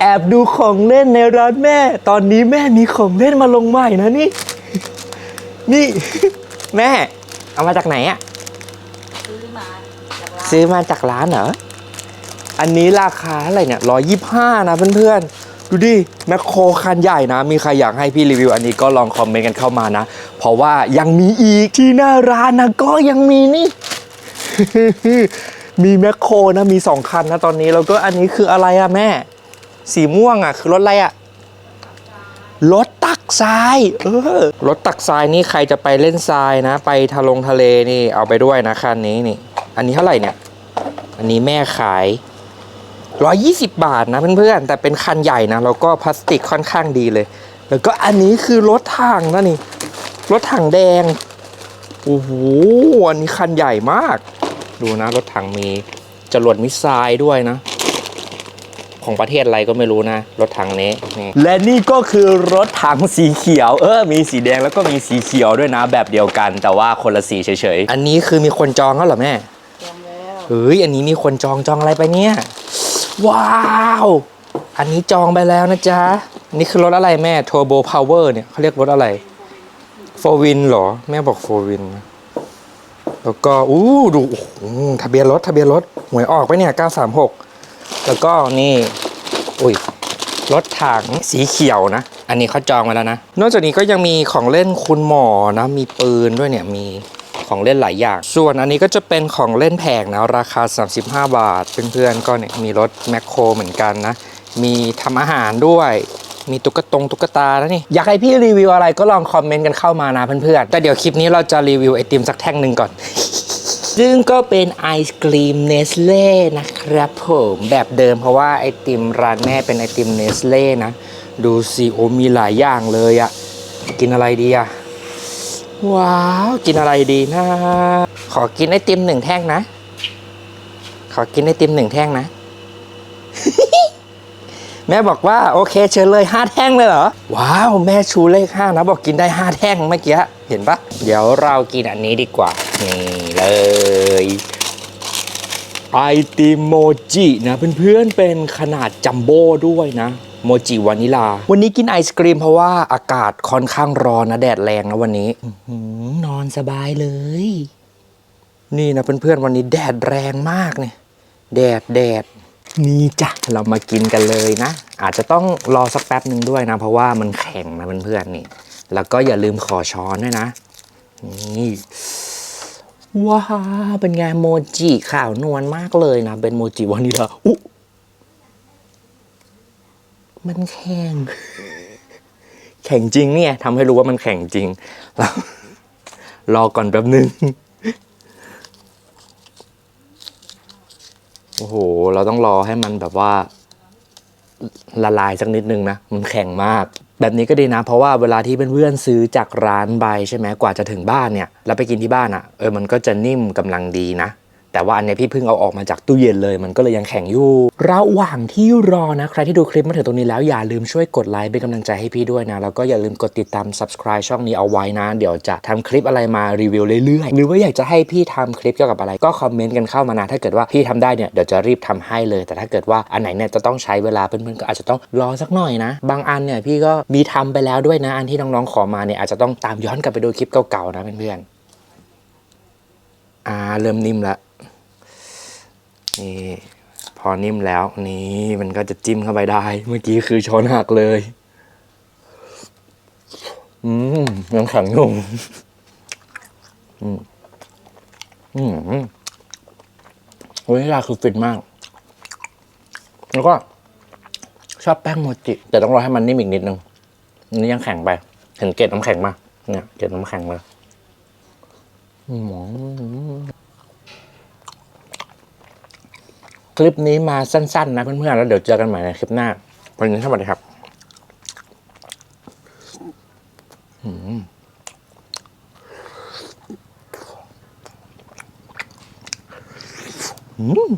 แอบดูของเล่นในร้านแม่ ตอนนี้แม่มีของเล่นมาลงใหม่นะนี่ นี่ แม่ เอามาจากไหนอะซื้อมาจากร้านซื้อมาจากร้านเหรอ อันนี้ราคาเท่าไหร่เนี่ยร้อยี่ห้านะเพื่อนๆ ดูดิ แมคโครคันใหญ่นะ มีใครอยากให้พี่รีวิว อันนี้ก็ลองคอมเมนต์กันเข้ามานะ เพราะว่ายังมีอีกที่หน้าร้านนะก็ยังมีนี่ มีแมคโครนะ มีสองคันนะตอนนี้ แล้วก็อันนี้คืออะไรอะแม่ สีม่วงอะคือรถอะไรอะรถตักทรายเออรถตักทรายนี่ใครจะไปเล่นทรายนะ ไปทะลงทะเลนี่เอาไปด้วยนะคันนี้นี่ อันนี้เท่าไหร่เนี่ย อันนี้แม่ขาย120 บาทนะเพื่อนๆ แต่เป็นคันใหญ่นะ แล้วก็พลาสติกค่อนข้างดีเลย แล้วก็อันนี้คือรถถังนะนี่รถถังแดงโอ้โหอันนี้คันใหญ่มาก ดูนะ รถถังมีจรวดมิสไซล์ด้วยนะ ของประเทศอะไรก็ไม่รู้นะ รถถังนี้นี่และนี่ก็คือรถถังสีเขียว เออ มีสีแดงแล้วก็มีสีเขียวด้วยนะแบบเดียวกัน แต่ว่าคนละสีเฉยๆ อันนี้คือมีคนจองแล้วเหรอแม่เตรียมแล้วเฮ้ย อันนี้มีคนจองจองอะไรไปเนี่ย ว้าว อันนี้จองไปแล้วนะจ๊ะ นี่คือรถอะไรแม่ Turbo Power เนี่ยเขาเรียกรถอะไรโฟวินเหรอ แม่บอกโฟวินนะแล้วก็อู้ดูโอ้โหทะเบียนรถทะเบียนรถหวยออกไปเนี่ย936 แล้วก็นี่ อุ้ย รถถังสีเขียวนะ อันนี้เขาจองมาแล้วนะ นอกจากนี้ก็ยังมีของเล่นคุณหมอนะ มีปืนด้วยเนี่ย มีของเล่นหลายอย่าง ส่วนอันนี้ก็จะเป็นของเล่นแผงนะ ราคา 35 บาท เพื่อนๆ ก็เนี่ยมีรถแมคโครเหมือนกันนะ มีทำอาหารด้วย มีตุ๊กตงตุ๊กตาแล้วนี่ อยากให้พี่รีวิวอะไรก็ลองคอมเมนต์กันเข้ามานะเพื่อนๆ แต่เดี๋ยวคลิปนี้เราจะรีวิวไอติมสักแท่งหนึ่งก่อน ซึ่งก็เป็นไอศกรีมเนสเล่นะครับผมแบบเดิมเพราะว่าไอติมร้านแม่เป็นไอติมเนสเล่นะ ดูสิโอมีหลายอย่างเลยอะกินอะไรดีอะว้าว กินอะไรดีนะ ขอกินไอติมหนึ่งแท่งนะ ขอกินไอติมหนึ่งแท่งนะ แม่บอกว่าโอเคเชิญเลยห้าแท่งเลยเหรอ ว้าว แม่ชูเลขห้านะ บอกกินได้ห้าแท่งเมื่อกี้เห็นปะเดี๋ยวเรากินอันนี้ดีกว่า นี่เลยไอติมโมจินะเพื่อนๆเป็นขนาดจัมโบ้ด้วยนะโมจิวานิลา วันนี้กินไอศกรีมเพราะว่าอากาศค่อนข้างร้อนนะแดดแรงนะวันนี้อื้อหือนอนสบายเลย นี่นะเพื่อนๆวันนี้แดดแรงมากเนี่ยแดดแดดนี่จ้ะเรามากินกันเลยนะ อาจจะต้องรอสักแป๊บหนึ่งด้วยนะ เพราะว่ามันแข็งนะเพื่อนๆนี่ แล้วก็อย่าลืมขอช้อนด้วยนะนี่ ว้าวเป็นไงโมจิขาวนวลมากเลยนะ เป็นโมจิวานิลาอุ๊มันแข็ง แข็งจริงเนี่ยทำให้รู้ว่ามันแข็งจริงแล้วรอก่อนแป๊บนึง โอ้โห เราต้องรอให้มันแบบว่า ละลายสักนิดนึงนะ มันแข็งมาก แบบนี้ก็ดีนะ เพราะว่าเวลาที่เพื่อนๆซื้อจากร้านใบใช่ไหมกว่าจะถึงบ้านเนี่ยแล้วไปกินที่บ้านอะ่ะเออมันก็จะนิ่มกำลังดีนะ แต่ว่าอันนี้พี่เพิ่งเอาออกมาจากตู้เย็นเลย มันก็เลยยังแข็งอยู่ระหว่างที่รอนะ ใครที่ดูคลิปมาถึงตรงนี้แล้วอย่าลืมช่วยกดไลค์เป็นกำลังใจให้พี่ด้วยนะแล้วก็อย่าลืมกดติดตาม subscribe ช่องนี้เอาไว้นะเดี๋ยวจะทำคลิปอะไรมารีวิวเรื่อยๆ หรือว่าอยากจะให้พี่ทำคลิปเกี่ยวกับอะไรก็คอมเมนต์กันเข้ามานะถ้าเกิดว่าพี่ทำได้เนี่ยเดี๋ยวจะรีบทำให้เลย แต่ถ้าเกิดว่าอันไหนเนี่ยจะต้องใช้เวลาเพื่อนๆก็อาจจะต้องรอสักหน่อยนะ บางอันเนี่ยพี่ก็มีทำไปแล้วด้วยนะ อันที่น้องๆขอมาเนี่ยอาจจะต้องตามย้อนกลับไปดูคลิปเก่าๆนะเพื่อนๆอ่าเริ่มนิ่มละ นี่พอนิ่มแล้วนี่มันก็จะจิ้มเข้าไปได้ เมื่อกี้คือช้อนหักเลย อืมยังแข็งอยู่อืมอืมเวลาคือฟินมาก แล้วก็ ชอบแป้งโมจิ แต่ต้องรอให้มันนิ่มอีกนิดนึงนนี้ยังแข็งไป เห็นเกล็ดน้ำแข็งมาเนี่ยเกล็ดน้ำแข็งเลยอืม คลิปนี้มาสั้น ๆ นะเพื่อนๆแล้วเดี๋ยวเจอกันใหม่ในคลิปหน้าวันนี้สวัสดีครับอืมอืม